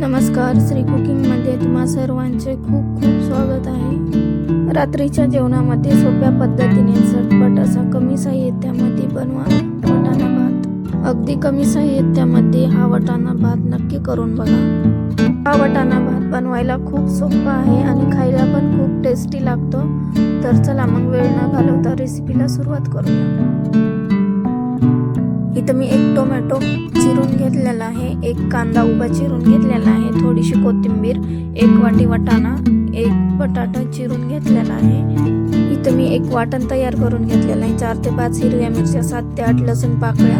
नमस्कार श्री कुकिंगमध्ये तुम्हा सर्वांचे खूप खूप स्वागत आहे. रात्रीच्या जेवणामध्ये सोप्या पद्धतीने झटपट असा कमी साहित्यामध्ये बनवा वटाणा भात. अगदी कमी साहित्यामध्ये हा वटाणा भात नक्की करून बघा. हा वटाणा भात बनवायला खूप सोपा आहे आणि खायला पण खूप टेस्टी लागतो. तर चला मग वेळ न घालवता रेसिपीला सुरुवात करूया. इथं मी एक टोमॅटो चिरून घेतलेला आहे एक कांदा उभा चिरून घेतलेला आहे थोडीशी कोथिंबीर एक वाटी वाटाणा एक बटाटा चिरून घेतलेला आहे. इथं मी एक वाटण तयार करून घेतलेलं आहे चार ते पाच हिरव्या मिरच्या सात ते आठ लसूण पाकळ्या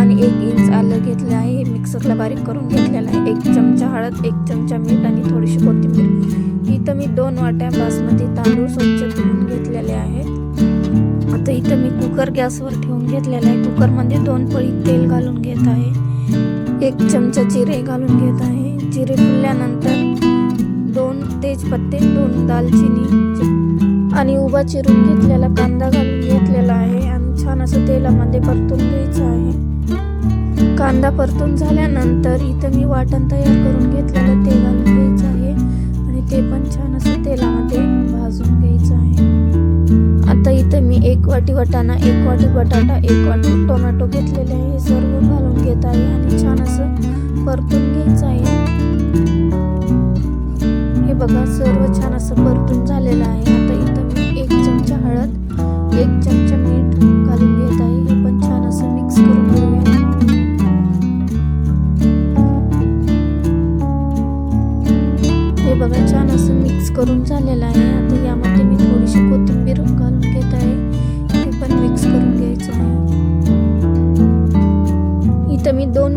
आणि एक इंच आलं घेतलं आहे मिक्सरला बारीक करून घेतलेलं आहे. एक चमचा हळद एक चमचा मीठ आणि थोडीशी कोथिंबीर. इथं मी दोन वाट्या बासमती तांदूळ स्वच्छ धुवून घेतलेले आहेत इथं मी कुकर गॅसवर ठेवून घेतलेला आहे. कुकरमध्ये दोन पळी तेल घालून घेत आहे. एक चमचा जिरे घालून घेत आहे. जिरे फुलल्यानंतर दोन तेजपत्ते दोन दालचिनी आणि उभा चिरून घेतलेला कांदा घालून घेतलेला आहे. आणि छान असं तेलामध्ये परतून घ्यायचं आहे. कांदा परतून झाल्यानंतर इथं मी वाटण तयार करून घेतलेलं ते घालून घ्यायचं आहे. आणि ते पण छान असं तेलामध्ये भाजून घ्यायचं आहे. आता इथे मी एक वाटी वाटाणा एक वाटी बटाटा एक वाटी टोमॅटो घेतलेले आहे. हे सर्व घालून घेत आहे आणि छान असं परतून घ्यायचं आहे. हे बघा सर्व छान असं परतून झालेलं आहे. आता इथं मी एक चमचा हळद एक चमचा मीठ घालून घेत आहे. हे पण छान असं मिक्स करून घेऊया. हे बघा छान असं मिक्स करून झालेलं आहे. आता यामध्ये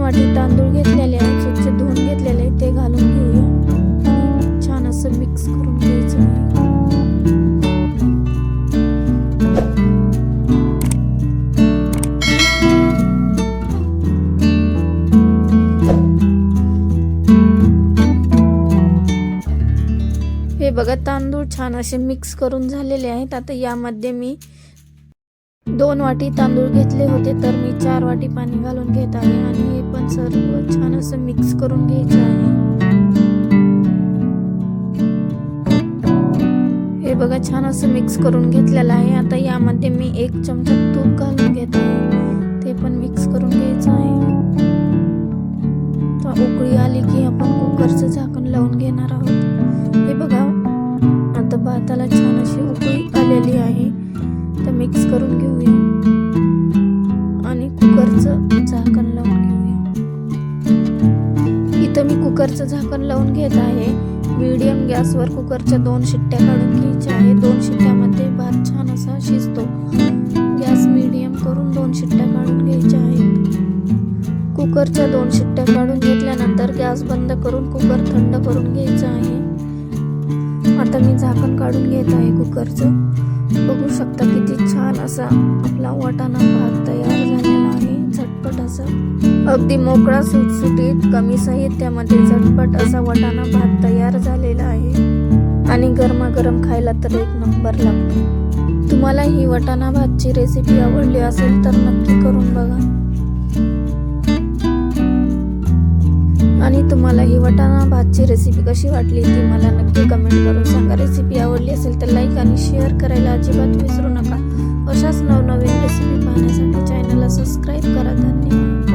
वाटी तांदूळ घेतलेले आहेत स्वच्छ धुवून घेतलेले आहेत ते घालून घेऊया. छान असं मिक्स करून घ्यायचं हे बघा तांदूळ छान असे मिक्स करून झालेले आहेत. आता यामध्ये मी दोन वाटी तांदूळ घेतले होते तर मी चार वाटी पाणी घालून घेत आहे आणि हे पण सर्व छान असं मिक्स करून घ्यायचं आहे. हे बघा छान असं मिक्स करून घेतलेलं आहे. आता यामध्ये मी एक चमचा तूप घालून घेत आहे. ते पण मिक्स करून घ्यायचं आहे. उकळी आली की आपण कुकरचं झाकण लावून घेणार आहोत. हे बघा आता भाताला छान अशी उकळी आलेली आहे. तर मिक्स करून मी कुकरचं झाकण लावून घेत आहे. मीडियम गॅसवर कुकरच्या दोन शिट्ट्या काढून घ्यायच्या आहे दोन शिट्ट्यामध्ये भात छान असा शिजतो. गॅस मीडियम करून दोन शिट्ट्या काढून घ्यायच्या आहेत. कुकरच्या दोन शिट्ट्या काढून घेतल्यानंतर गॅस बंद करून कुकर थंड करून घ्यायचा आहे. आता मी झाकण काढून घेत आहे कुकरचं. बघू शकता किती छान असा आपला वाटाणा भात तयार झाला झटपट असं? अगदी मोकळा सुटसुटीत कमी साहित्यामध्ये झटपट असा वाटाणा भात तयार झालेला आहे. आणि गरमागरम खायला तर एक नंबर लागतो. तुम्हाला ही वटाणा भातची रेसिपी आवडली असेल तर नक्की करून बघा. आणि तुम्हाला ही वटाणा भातची रेसिपी कशी वाटली ती मला नक्की कमेंट करून सांगा. रेसिपी आवडली असेल तर लाईक आणि शेअर करायला अजिबात विसरू नका. अशाच नवनवीन रेसिपी पाहण्यासाठी चॅनलला सबस्क्राईब करा धन्यवाद.